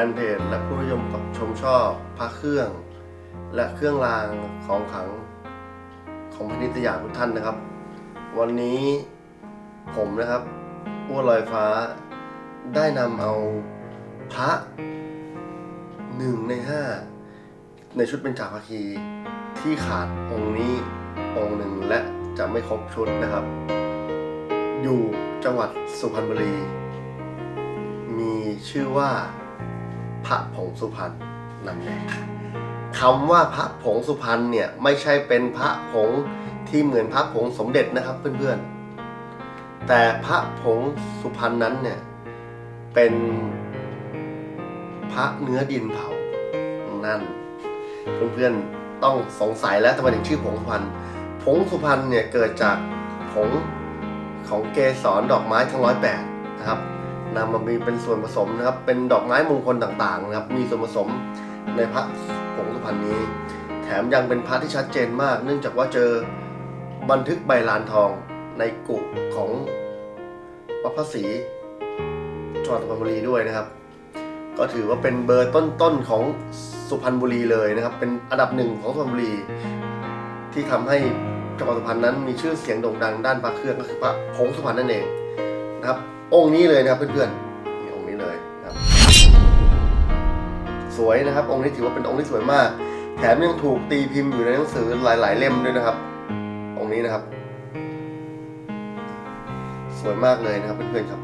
แฟนเพจและผู้นิยมชมชอบพระเครื่อง และเครื่องรางของขังของพนิตยาทุกท่านนะครับ วันนี้ผมนะครับอ้วนลอยฟ้าได้นำเอาพระหนึ่งในห้าในชุดเป็นจ่าภาคีที่ขาดองค์นี้องค์หนึ่งและจะไม่ครบชุดนะครับ อยู่จังหวัดสุพรรณบุรี มีชื่อว่า ระผงสุพรรณนั่นเองคำว่าพระผงสุพรรณเนี่ยไม่ใช่เป็นพระผงที่เหมือนพระผงสมเด็จนะครับเพื่อนๆ แต่พระผงสุพรรณนั้นเนี่ยเป็นพระเนื้อดินเผา นั่น เพื่อนๆต้องสงสัยแล้วทำไมถึงชื่อผงสุพรรณผงสุพรรณเนี่ยเกิดจากผงของเกสรดอกไม้ทั้งร้อยแปดนะครับ นำมามีเป็นส่วนผสมนะครับ เป็นดอกไม้มงคลต่างๆนะครับ มีส่วนผสมในพระผงสุพรรณนี้ แถมยังเป็นพระที่ชัดเจนมาก เนื่องจากว่าเจอบันทึกใบลานทองในกุของวัดพระศรีจังหวัดสุพรรณบุรีด้วยนะครับ ก็ถือว่าเป็นเบอร์ต้นๆของสุพรรณบุรีเลยนะครับ เป็นอันดับหนึ่งของสุพรรณบุรี ที่ทำให้จังหวัดสุพรรณนั้นมีชื่อเสียงโด่งดังด้านพระเครื่องก็คือพระผงสุพรรณนั่นเองนะครับ องค์นี้เลยนะครับเพื่อนๆนี่องค์นี้เลยนะครับ สวยนะครับ องค์นี้ถือว่าเป็นองค์ที่สวยมาก แถมยังถูกตีพิมพ์อยู่ในหนังสือหลาย ๆ เล่มด้วยนะครับ องค์นี้นะครับ สวยมากเลยนะครับเพื่อนๆครับ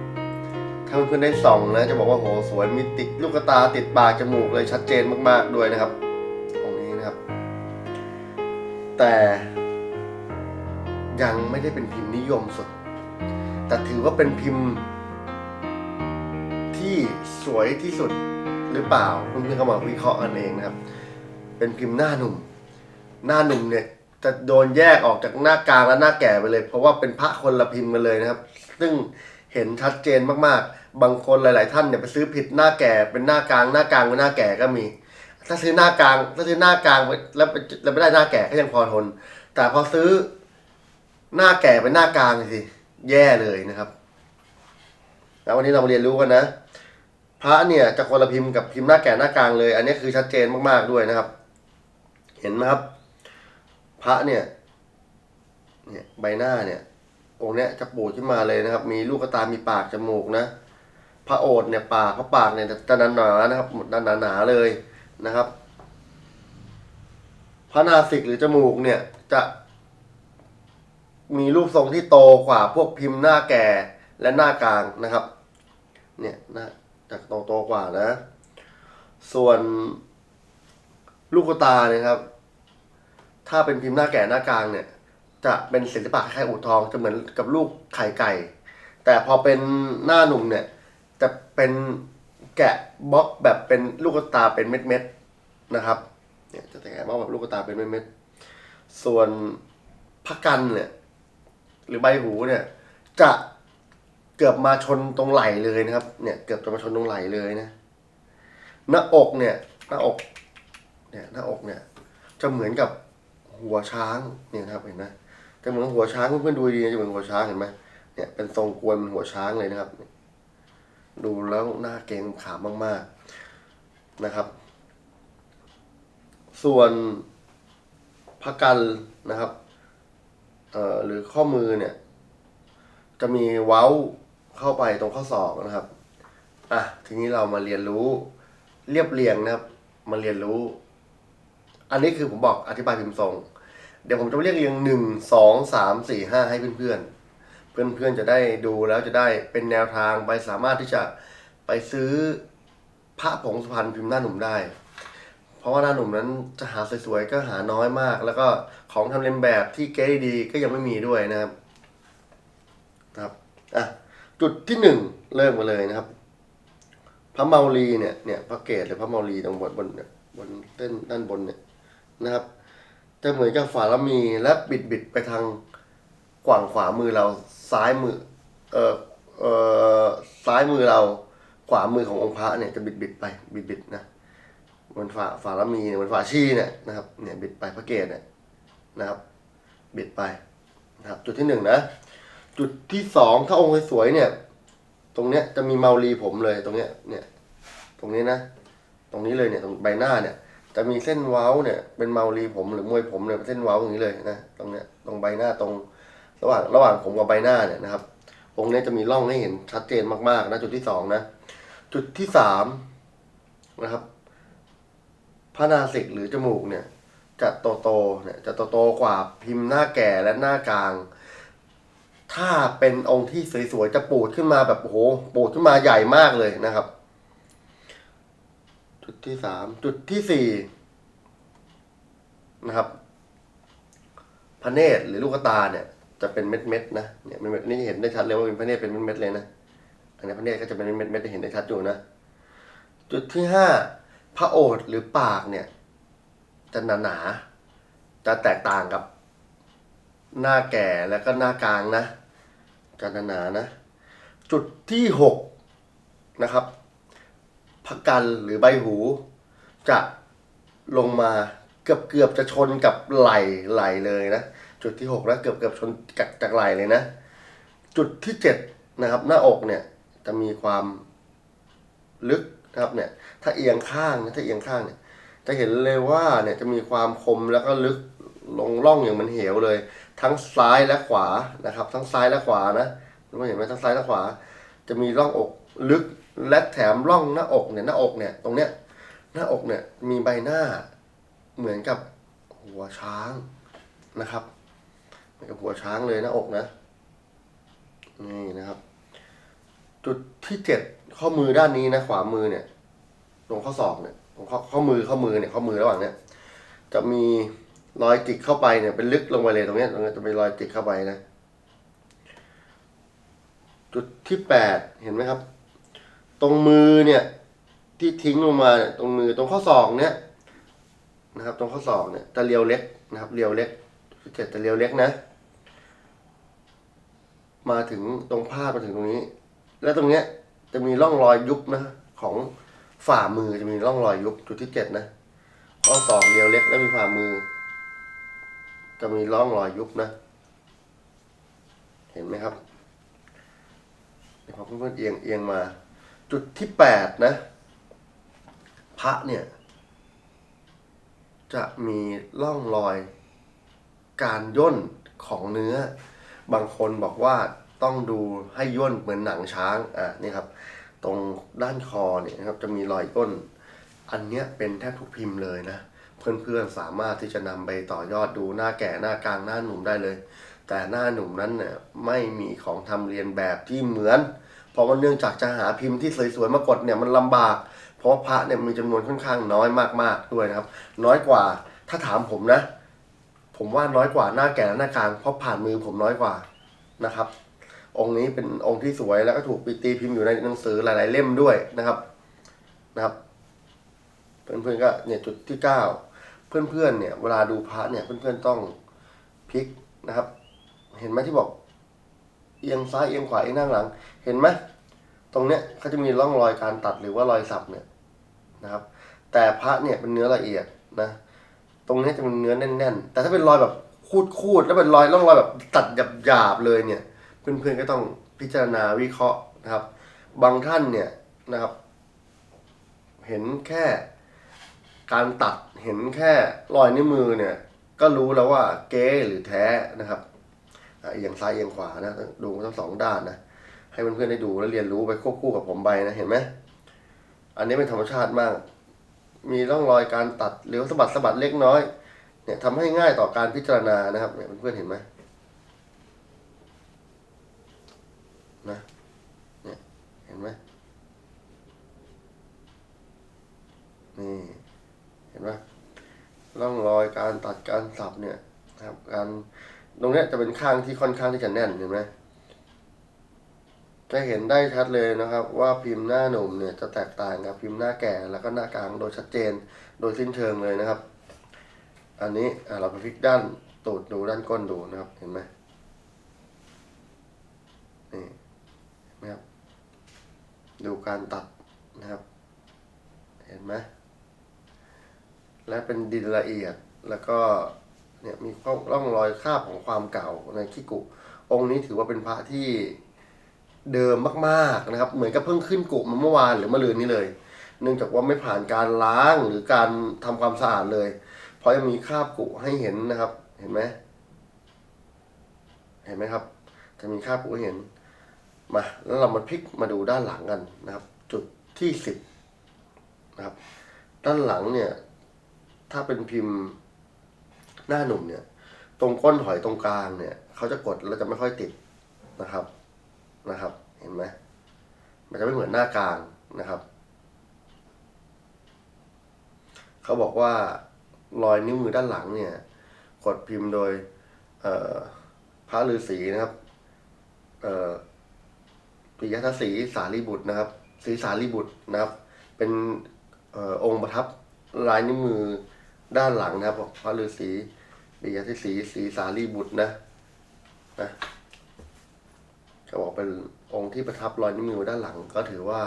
ถ้าเพื่อนๆได้ส่องนะจะบอกว่าโหสวยมีติดลูกตาติดปากจมูกเลยชัดเจนมาก ๆด้วยนะครับองค์นี้นะครับ แต่ยังไม่ได้เป็นพิมพ์นิยมสุด แต่ถือว่าเป็นพิมพ์ สวยที่สุดหรือเปล่าเพื่อนๆเข้ามาวิเคราะห์กันเองนะครับ เป็นพิมพ์หน้าหนุ่ม หน้าหนุ่มเนี่ยจะโดนแยกออกจากหน้ากลางและหน้าแก่ไปเลย เพราะว่าเป็นพระคนละพิมพ์กันเลยนะครับ ซึ่งเห็นชัดเจนมากๆ บางคนหลาย ๆ ท่านเนี่ยไปซื้อผิดหน้าแก่เป็นหน้ากลางหน้ากลางเป็นหน้าแก่ก็มี ถ้าซื้อหน้ากลางถ้าซื้อหน้ากลางแล้วไปแล้วไม่ได้หน้าแก่ก็ยังพอทน แต่พอซื้อหน้าแก่เป็นหน้ากลางสิแย่เลยนะครับแล้ววันนี้เรามาเรียนรู้กันนะ พระเนี่ยจะคนละพิมพ์กับพิมพ์หน้าแก่หน้ากลางเลย อันนี้คือชัดเจนมากๆด้วยนะครับ เห็นไหมครับ พระเนี่ย เนี่ยใบหน้าเนี่ย องค์เนี้ยจะปูดขึ้นมาเลยนะครับ มีลูกตา มีปากจมูกนะ พระโอษเนี่ยปากพระปากเนี่ยจะหนาหนานะครับหนาหนาๆเลยนะครับ พระนาสิกหรือจมูกเนี่ยจะมีรูปทรงที่โตกว่าพวกพิมพ์หน้าแก่และหน้ากลางนะครับ เนี่ยหน้า จะโตโตกว่านะ ส่วนลูกตาเนี่ยครับ ถ้าเป็นพิมพ์หน้าแก่หน้ากลางเนี่ย จะเป็นศิลปะคล้ายอู่ทองจะเหมือนกับลูกไข่ไก่ แต่พอเป็นหน้าหนุ่มเนี่ย จะเป็นแกะบล็อกแบบเป็นลูกตาเป็นเม็ดๆนะครับเนี่ยจะแต่งบล็อกแบบลูกตาเป็นเม็ดๆส่วนพักกันเนี่ย หรือใบหูเนี่ย จะ เกือบมาชนตรงไหล่เลยนะครับ เนี่ยเกือบจะมาชนตรงไหล่เลยนะ หน้าอกเนี่ย หน้าอก เนี่ยหน้าอกเนี่ย จะเหมือนกับหัวช้างเนี่ยนะครับเห็นไหมจะเหมือนหัวช้างเพื่อนๆดูดีนะจะเหมือนหัวช้างเห็นไหมเนี่ยเป็นทรงกลวยเหมันหัวช้างเลยนะครับ ดูแล้วหน้าเกรงขามมาก ๆนะครับ ส่วนพักันนะครับเอ่อหรือข้อมือเนี่ย จะมีเว้า เข้าไปตรงข้อศอกนะครับ อะทีนี้เรามาเรียนรู้เรียบเรียงนะครับ มาเรียนรู้ อันนี้คือผมบอกอธิบายพิมพ์ทรง เดี๋ยวผมจะเรียกเรียงหนึ่งสองสามสี่ห้าให้เพื่อนๆ เพื่อนๆจะได้ดูแล้วจะได้เป็นแนวทางไปสามารถที่จะไปซื้อพระผงสุพรรณพิมพ์หน้าหนุ่มได้ เพราะว่าหน้าหนุ่มนั้นจะหาสวยๆก็หาน้อยมาก แล้วก็ของทำเลียนแบบที่เก๋ดีๆก็ยังไม่มีด้วยนะครับ จุดที่หนึ่งเริ่มมาเลยนะครับพระเมาลีเนี่ยเนี่ยพระเกศหรือพระเมาลีตรงบนบนเนี่ยบนเส้นด้านบนเนี่ยนะครับ จะเหมือนกับฝ่าละมีและบิดบิดไปทางกว่างขวามือเราซ้ายมือเออเออซ้ายมือเราขวามือขององค์พระเนี่ยจะบิดบิดไปบิดบิดนะเหมันฝ่าฝ่าละมีเนี่ยเหมันฝ่าชีเนี่ยนะครับเนี่ยบิดไปพระเกศเนี่ยนะครับ บิดไปนะครับ จุดที่หนึ่งนะ จุดที่สองถ้าองค์สวยๆเนี่ย ตรงเนี้ยจะมีเมารีผมเลยตรงเนี้ยเนี่ย ตรงนี้นะ ตรงนี้เลยเนี่ยตรงใบหน้าเนี่ย จะมีเส้นเว้าเนี่ย เป็นเมารีผมหรือมวยผมเนี่ยเป็นเส้นเว้าอย่างนี้เลยนะตรงเนี้ยตรงใบหน้าตรง ระหว่างระหว่างผมกับใบหน้าเนี่ยนะครับตรงเนี้ยจะมีร่องให้เห็นชัดเจนมากๆนะจุดที่สองนะจุดที่สามนะครับพระนาสิกหรือจมูกเนี่ยจะโตโตเนี่ยจะโตโตกว่าพิมพ์หน้าแก่และหน้ากลาง ถ้าเป็นองค์ที่สวยๆจะปูดขึ้นมาแบบโอ้โหปูดขึ้นมาใหญ่มากเลยนะครับ จุดที่สามจุดที่สี่นะครับพระเนตรหรือลูกตาเนี่ย จะเป็นเม็ดๆนะเนี่ยเม็ดๆนี่เห็นได้ชัดเลยว่าเป็นพระเนตรเป็นเม็ดๆเลยนะอันนี้พระเนตรก็จะเป็นเม็ดเม็ดๆเห็นได้ชัดอยู่นะจุดที่ห้าพระโอษฐ์หรือปากเนี่ย จะหนาหนาๆจะแตกต่างกับหน้าแก่แล้วก็หน้ากลางนะ จะหนาหนาๆนะ จุดที่หกนะครับพระกันหรือใบหู จะลงมาเกือบเกือบจะชนกับไหลไหลเลยนะ จุดที่หกแล้วเกือบเกือบชนจากจากไหลเลยนะ จุดที่เจ็ดนะครับหน้าอกเนี่ยจะมีความลึกนะครับเนี่ยถ้าเอียงข้างนะถ้าเอียงข้างเนี่ยจะเห็นเลยว่าเนี่ยจะมีความคมแล้วก็ลึกลงร่องอย่างมันเหวเลย ทั้งซ้ายและขวานะครับ ทั้งซ้ายและขวานะรู้เห็นไหมทั้งซ้ายและขวา จะมีร่องอกลึกและแถมร่องหน้าอกเนี่ยหน้าอกเนี่ยตรงเนี้ยหน้าอกเนี่ยมีใบหน้าเหมือนกับหัวช้างนะครับเหมือนกับหัวช้างเลยหน้าอกนะนี่นะครับ จุดที่เจ็ดข้อมือด้านนี้นะขวามือเนี่ยตรงข้อศอกเนี่ยตรงข้อข้อมือข้อมือเนี่ยข้อมือระหว่างเนี่ยจะมี รอยจิกเข้าไปเนี่ยเป็นลึกลงไปเลยตรงนี้ตรงนี้จะมีรอยจิกเข้าไปนะ จุดที่แปดเห็นไหมครับ ตรงมือเนี่ย ที่ทิ้งลงมาเนี่ยตรงมือตรงข้อศอกเนี่ยนะครับ ตรงข้อศอกเนี่ยจะเรียวเล็กนะครับเรียวเล็กจุดเจ็ดจะเรียวเล็กนะ มาถึงตรงพามาถึงตรงนี้ แล้วตรงเนี้ยจะมีร่องรอยยุบนะของฝ่ามือจะมีร่องรอยยุบจุดที่เจ็ดนะข้อศอกเรียวเล็กแล้วมีฝ่ามือ จะมีร่องรอยยุบนะ เห็นไหมครับเดี๋ยวพอเพื่อนๆเอียงเอียงมา จุดที่แปดนะ พระเนี่ย จะมีร่องรอยการย่นของเนื้อ บางคนบอกว่าต้องดูให้ย่นเหมือนหนังช้าง อะนี่ครับ ตรงด้านคอเนี่ยนะครับจะมีรอยย่น อันเนี้ยเป็นแทบทุกพิมพ์เลยนะ เพื่อนๆสามารถที่จะนำไปต่อยอดดูหน้าแก่หน้ากลางหน้าหนุ่มได้เลย แต่หน้าหนุ่มนั้นเนี่ยไม่มีของทำเรียนแบบที่เหมือน เพราะว่าเนื่องจากจะหาพิมพ์ที่สวยๆมากดเนี่ยมันลำบาก เพราะพระเนี่ยมีจำนวนค่อนข้างน้อยมากๆด้วยนะครับ น้อยกว่าถ้าถามผมนะ ผมว่าน้อยกว่าหน้าแก่และหน้ากลางเพราะผ่านมือผมน้อยกว่านะครับ องค์นี้เป็นองค์ที่สวยแล้วก็ถูกปีตีพิมพ์อยู่ในหนังสือหลาย ๆ เล่มด้วยนะครับนะครับเพื่อนๆก็เนี่ยจุดที่เก้า เพื่อนๆเนี่ยเวลาดูพระเนี่ยเพื่อนๆต้องพลิกนะครับ เห็นไหมที่บอก เอียงซ้ายเอียงขวาเอียงหน้าหลัง เห็นไหมตรงเนี้ยเขาจะมีร่องรอยการตัดหรือว่ารอยสับเนี่ยนะครับ แต่พระเนี่ยเป็นเนื้อละเอียดนะ ตรงเนี้ยจะเป็นเนื้อแน่น ๆ แต่ถ้าเป็นรอยแบบคูดๆแล้วเป็นรอยร่องรอยแบบตัดหยาบๆเลยเนี่ย เพื่อนๆก็ต้องพิจารณาวิเคราะห์นะครับ บางท่านเนี่ยนะครับ เห็นแค่ การตัดเห็นแค่รอยนิ้วมือเนี่ย ก็รู้แล้วว่าเก๊หรือแท้นะครับอะเอียงซ้ายเอียงขวานะดูทั้งสองด้านนะให้เพื่อนๆได้ดูแล้วเรียนรู้ไปควบคู่กับผมไปนะเห็นไหมอันนี้เป็นธรรมชาติมาก มีร่องรอยการตัดหรือสะบัดสะบัดเล็กน้อยเนี่ยทำให้ง่ายต่อการพิจารณานะครับเนี่ยเพื่อนๆเห็นไหมนะเนี่ยเห็นไหมนี่เห็นไหมร่องรอย การตัดการสับเนี่ยนะครับการตรงนี้จะเป็นข้างที่ค่อนข้างที่จะแน่นเห็นไหมจะเห็นได้ชัดเลยนะครับ ว่าพิมพ์หน้าหนุ่มเนี่ยจะแตกต่างกับพิมพ์หน้าแก่แล้วก็หน้ากลางโดยชัดเจนโดยสิ้นเชิงเลยนะครับ อันนี้เราไปพลิกด้านตูดดูด้านก้นดูนะครับเห็นไหมนี่นไหมครับดูการตัดนะครับ เห็นไหมและเป็นดินละเอียด แล้วก็เนี่ยมีร่องรอยคราบของความเก่าในขี้กุ องค์นี้ถือว่าเป็นพระที่เดิมมากๆนะครับ เหมือนกับเพิ่งขึ้นกุมาเมื่อวานหรือเมื่อลืนนี้เลย เนื่องจากว่าไม่ผ่านการล้างหรือการทำความสะอาดเลย เพราะยังมีคราบกุให้เห็นนะครับ เห็นไหมเห็นไหมครับ จะมีคราบกุให้เห็นมาแล้วเรามาพลิกมาดูด้านหลังกันนะครับ จุดที่สิบนะครับ ด้านหลังเนี่ย ถ้าเป็นพิมพ์ หน้าหนุ่มเนี่ย ตรงก้นหอยตรงกลางเนี่ยเขาจะกดแล้วจะไม่ค่อยติดนะครับนะครับ เห็นไหมมันจะไม่เหมือนหน้ากลางนะครับเขาบอกว่ารอยนิ้วมือด้านหลังเนี่ย กดพิมพ์โดยพระฤาษีนะครับปิยทัศสีสารีบุตรนะครับศรีสารีบุตรนะครับ เป็นออองค์ประทับลายนิ้วมือด้านหลังนะครับพระฤาษี ปิยทัศสีศรีสารีบุตรนะนะเขาบอกเป็นองค์ที่ประทับรอยนิ้วมือด้านหลังก็ถือว่า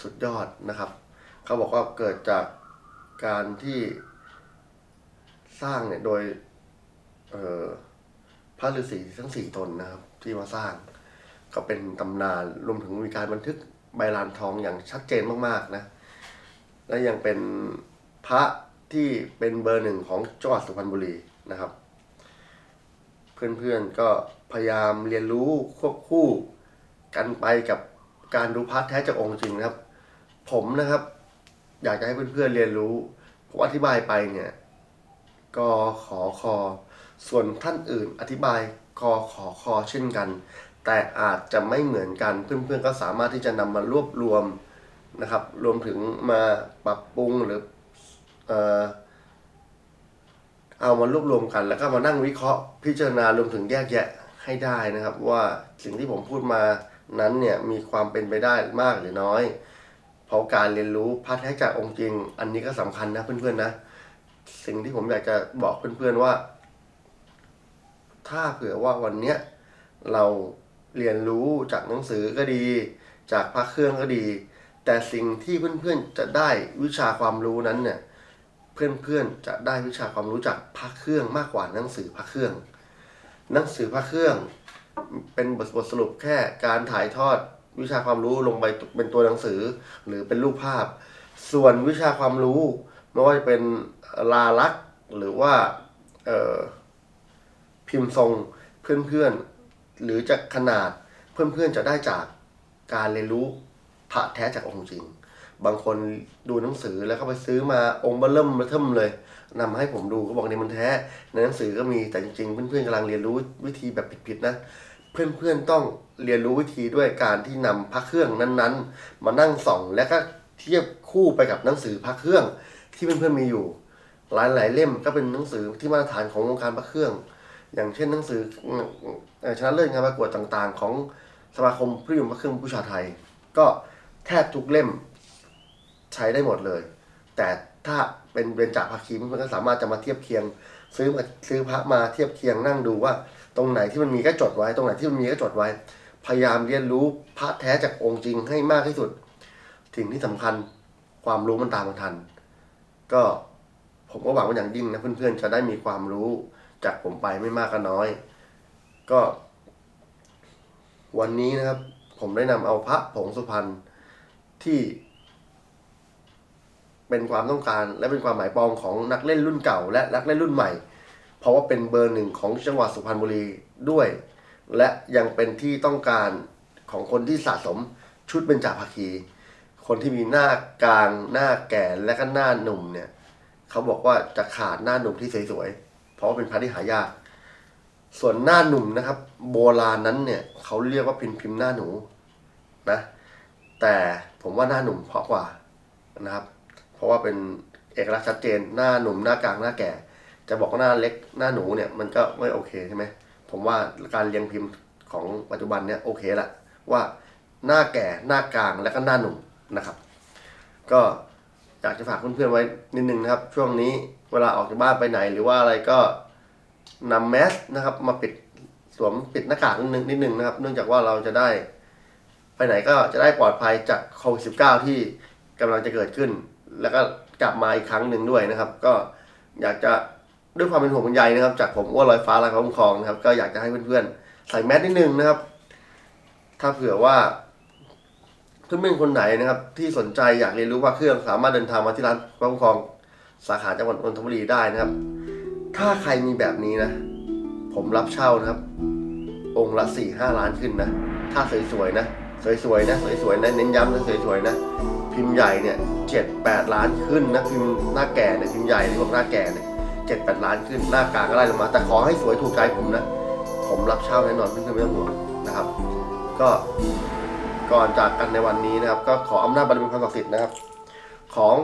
สุดยอดนะครับ เขาบอกว่าเกิดจากการที่สร้างเนี่ยโดยเออพระฤาษีทั้งสี่ตนนะครับ ที่มาสร้างก็เป็นตำนานรวมถึงมีการบันทึกใบลานทองอย่างชัดเจนมากๆนะ และยังเป็นพระ ที่เป็นเบอร์หนึ่งของจังหวัดสุพรรณบุรีนะครับ เพื่อนๆก็พยายามเรียนรู้ควบคู่กันไปกับการดูพระแท้จากองค์จริงนะครับ ผมนะครับ อยากจะให้เพื่อนๆเรียนรู้ผมอธิบายไปเนี่ยกขอคอ ส่วนท่านอื่นอธิบายกขอคอเช่นกัน แต่อาจจะไม่เหมือนกันเพื่อนๆก็สามารถที่จะนำมารวบรวมนะครับ รวมถึงมาปรับปรุงหรือ เอามารวบรวมกัน แล้วก็มานั่งวิเคราะห์พิจารณารวมถึงแยกแยะให้ได้นะครับ ว่าสิ่งที่ผมพูดมานั้นเนี่ยมีความเป็นไปได้มากหรือน้อย เพราะการเรียนรู้พระแท้จากองค์จริง อันนี้ก็สำคัญนะเพื่อนๆนะ สิ่งที่ผมอยากจะบอกเพื่อนๆว่า ถ้าเผื่อว่าวันเนี้ยเราเรียนรู้จากหนังสือก็ดี จากพระเครื่องก็ดี แต่สิ่งที่เพื่อนๆจะได้วิชาความรู้นั้นเนี่ย เพื่อนๆจะได้วิชาความรู้จากพระเครื่องมากกว่าหนังสือพระเครื่อง หนังสือพระเครื่อง เป็นบทบทสรุปแค่การถ่ายทอดวิชาความรู้ลงไปเป็นตัวหนังสือหรือเป็นรูปภาพ ส่วนวิชาความรู้ไม่ว่าจะเป็นลาลักษณ์หรือว่าพิมพ์ทรงเพื่อนๆหรือจากขนาดเพื่อนๆจะได้จากการเรียนรู้พระแท้จากองค์จริง บางคนดูหนังสือแล้วก็ไปซื้อมาองค์เบอร์เริ่มเบอร์เทิมเลยนำมาให้ผมดูก็บอกในมันแท้ ในหนังสือก็มีแต่จริงๆ เพื่อนๆกำลังเรียนรู้วิธีแบบผิดๆนะ เพื่อนๆต้องเรียนรู้วิธีด้วยการที่นำพระเครื่องนั้นๆ มานั่งส่อง และก็เทียบคู่ไปกับหนังสือพระเครื่อง ที่เพื่อนๆมีอยู่ หลายๆเล่มก็เป็นหนังสือที่มาตรฐานของวงการพระเครื่อง อย่างเช่นหนังสือเอ่อชนะเลิศงานประกวดต่างๆ ของสมาคมผู้นิยมพระเครื่องผู้ชาไทย ก็แทบทุกเล่ม ใช้ได้หมดเลย แต่ถ้าเป็นเบญจภาคีเพื่อนก็สามารถจะมาเทียบเคียง ซื้อมาซื้อพระมาเทียบเคียงนั่งดูว่า ตรงไหนที่มันมีก็จดไว้ ตรงไหนที่มันมีก็จดไว้ พยายามเรียนรู้พระแท้จากองค์จริงให้มากที่สุดสิ่งที่สำคัญความรู้มันตามมาทัน ก็ผมก็หวังว่าอย่างยิ่งนะเพื่อนๆจะได้มีความรู้จากผมไปไม่มากก็น้อย ก็ วันนี้นะครับ ผมได้นำเอาพระผงสุพรรณที่ เป็นความต้องการและเป็นความหมายปองของนักเล่นรุ่นเก่า และนักเล่นรุ่นใหม่ เพราะว่าเป็นเบอร์หนึ่งของจังหวัดสุพรรณบุรีด้วย และยังเป็นที่ต้องการของคนที่สะสมชุดเบญจภาคี คนที่มีหน้ากลางหน้าแก่และก็หน้าหนุ่มเนี่ยเขาบอกว่าจะขาดหน้าหนุ่มที่สวยๆเพราะว่าเป็นพระที่หายากส่วนหน้าหนุ่มนะครับ โบราณนั้นเนี่ยเขาเรียกว่าพิมพ์พิมพ์หน้าหนูนะแต่ผมว่าหน้าหนุ่มเพราะกว่านะครับ เพราะว่าเป็นเอกลักษณ์ชัดเจนหน้าหนุ่มหน้ากลางหน้าแก่ จะบอกว่าหน้าเล็กหน้าหนูเนี่ยมันก็ไม่โอเคใช่ไหมผมว่าการเรียงพิมพ์ของปัจจุบันเนี่ยโอเคละว่าหน้าแก่หน้ากลางและก็หน้าหนุ่มนะครับ ก็อยากจะฝากเพื่อนๆไว้นิดนึงนะครับ ช่วงนี้เวลาออกจากบ้านไปไหน หรือว่าอะไรก็นำแมสนะครับ มาปิดสวมปิดหน้ากากนิดนึงนิดนึงนะครับ เนื่องจากว่าเราจะได้ ไปไหนก็จะได้ปลอดภัยจากโควิด 19 ที่กำลังจะเกิดขึ้น แล้วก็กลับมาอีกครั้งหนึ่งด้วยนะครับ ก็อยากจะด้วยความเป็นห่วงเป็นใยนะครับ จากผมอ้วนลอยฟ้าลายฟ้าคุ้มครองนะครับ ก็อยากจะให้เพื่อนๆ ใส่แมสนิดนึงนะครับ ถ้าเผื่อว่าเพื่อนๆคนไหนนะครับ ที่สนใจอยากเรียนรู้พระเครื่องสามารถเดินทางมาที่ร้านพระคุ้มครองสาขาจังหวัดนนทบุรีได้นะครับ ถ้าใครมีแบบนี้นะ ผมรับเช่านะครับ องค์ละสี่ห้าล้านขึ้นนะ ถ้าสวยๆนะ สวยๆนะ สวยๆนะ เน้นย้ำนะสวยๆนะ พิมพ์ใหญ่เนี่ยเจ็ดแปดล้านขึ้นนะพิมพ์หน้าแก่เนี่ยพิมพ์ใหญ่ที่พวกหน้าแก่เนี่ยเจ็ดแปดล้านขึ้นหน้ากลางก็ไล่ลงมา แต่ขอให้สวยถูกใจผมนะ ผมรับเช่าแน่นอนเพื่อนๆไม่ต้องห่วงนะครับ ก็ก่อนจากกันในวันนี้นะครับ ก็ขออำนาจบารมีความศักดิ์สิทธิ์นะครับ ของ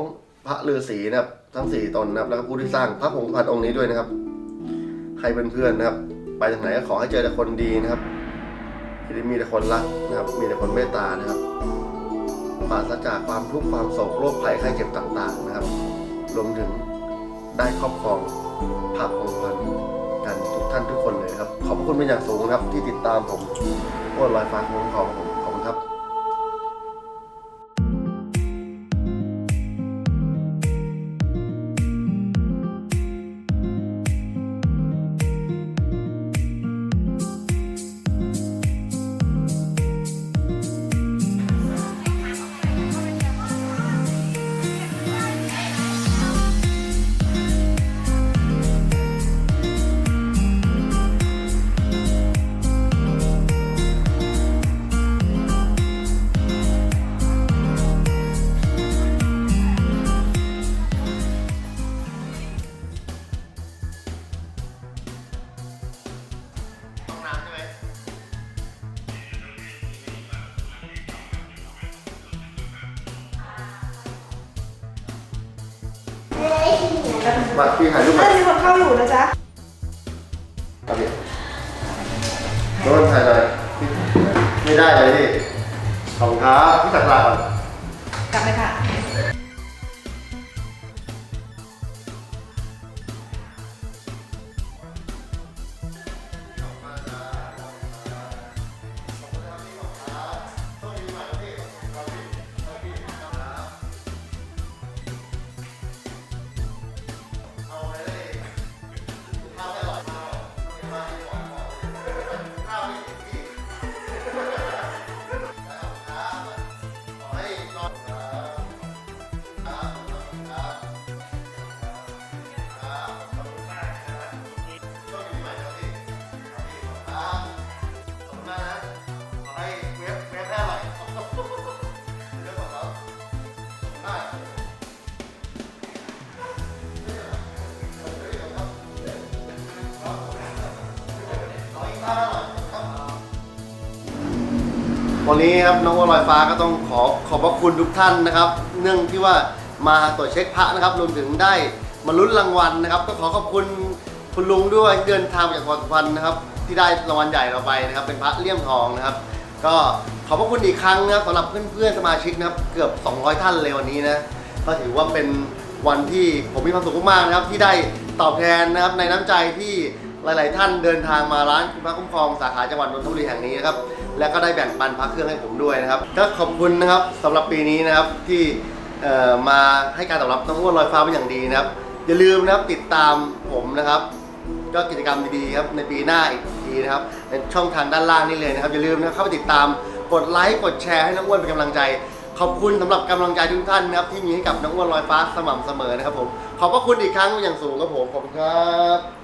พระฤาษีนะครับ ทั้งสี่ตนนะครับ แล้วก็ผู้ที่สร้างพระผงสุพรรณองค์นี้ด้วยนะครับ ให้เพื่อนๆนะครับ ไปทางไหนก็ขอให้เจอแต่คนดีนะครับที่ได้มีแต่คนรักนะครับ มีแต่คนเมตตานะครับ ปราศจากความทุกข์ความโศกโรคภัยไข้เจ็บต่างๆนะครับ รวมถึงได้ครอบครองภาพองค์พันกันทุกท่านทุกคนเลยครับ ขอบคุณเป็นอย่างสูงครับที่ติดตามผมโอ้ลอยฟ้าของผม มาพี่ถ่ายรูปถ้ามามีคนเข้าอยู่นะจ๊ะครับพี่โดนถ่ายหน่อยไม่ได้เลยพี่ขอบคุณครับพี่สักลาก่อน กลับเลยค่ะ วันนี้ครับน้องวอลอยฟ้าก็ต้องขอขอบพระคุณทุกท่านนะครับ เนื่องที่ว่ามาตรวจเช็คพระนะครับรวมถึงได้มาลุ้นรางวัลนะครับ ก็ขอขอบคุณคุณลุงด้วยที่เดินทางมาจากจังหวัดสุพรรณนะครับ ที่ได้รางวัลใหญ่เราไปนะครับ เป็นพระเลี่ยมทองนะครับ ก็ขอบพระคุณอีกครั้งนะครับสำหรับเพื่อนๆสมาชิกนะครับ เกือบ 200 ท่านเลยวันนี้นะก็ถือว่าเป็นวันที่ผมมีความสุขมากๆนะครับ ที่ได้ตอบแทนนะครับในน้ำใจที่ หลาย ๆ ท่านเดินทางมาร้านคุณพระคุ้มครองสาขาจังหวัดนนทบุรีแห่งนี้นะครับและก็ได้แบ่งปันพระเครื่องให้ผมด้วยนะครับก็ขอบคุณนะครับสำหรับปีนี้นะครับที่เอ่อมาให้การตอบรับน้องอ้วนลอยฟ้าเป็นอย่างดีนะครับ อย่าลืมนะครับติดตามผมนะครับ ก็กิจกรรมดีๆครับในปีหน้าอีกทีนะครับในช่องทางด้านล่างนี่เลยนะครับอย่าลืมนะครับเข้าไปติดตามกดไลค์กดแชร์ให้น้องอ้วนเป็นกำลังใจ ขอบคุณสำหรับกำลังใจทุกท่านนะครับที่มีให้กับน้องอ้วนลอยฟ้าสม่ำเสมอนะครับผมขอบพระคุณอีกครั้งอย่างสูงครับผมขอบคุณครับ